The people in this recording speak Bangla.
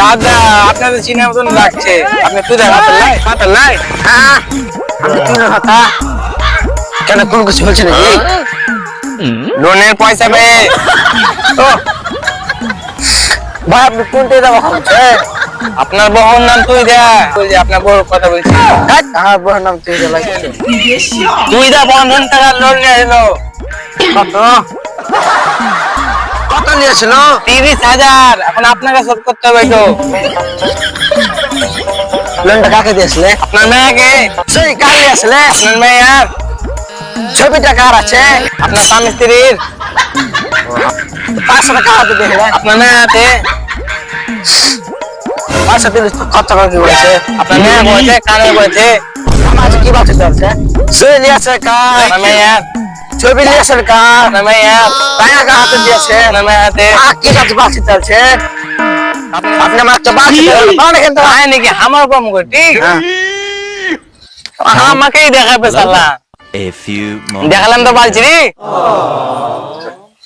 দাদা, আপনাদের চিনার মতন লাগছে। আপনি তুই মাতাল নাই? মাতাল নাই? হ্যাঁ। কথা কেন কোন কিছু হচ্ছে নাকি? লোনের পয়সা পেয়ে ভাই, আপনি কোনটা দেওয়া হচ্ছে? আপনার বহন নাম তুই দা আপনার বড় কথা বলছি। আমার বোন নাম তুই তুই দা বন্ধন টাকা লোন নিয়ে এলো। কত? কত নিয়েছিল? তিরিশ হাজার। এখন আপনাকে শোধ করতে হবে তো। লোনটা কাকে দিয়েছিলে? আপনার মেয়েকে। সেই কার নিয়েছিলে আপনার মেয়ে আর। ছবিটা কার আছে? আপনার স্বামী স্ত্রীর। পাঁচশো টাকা হাতে দেখে দেয় আপনার মেয়ে হাতে। খরচ করে কি আপনার মেয়ে কানে আমার কি বাচ্চা চলছে? ছবি নিয়েছে কার? মেয়ে ছবি নিয়েছে কার? মেয়ে টাকা কার হাতে দিয়েছে আপনার মেয়ে হাতে? আর কি কাছে বাচ্চা চলছে? আপনি আমার তো বাচ্চা মানে কিন্তু নাকি? আমার কম হ্যাঁ। আমাকেই দেখাবে সাল্লা A few moments. দেখালাম তো বলছি রে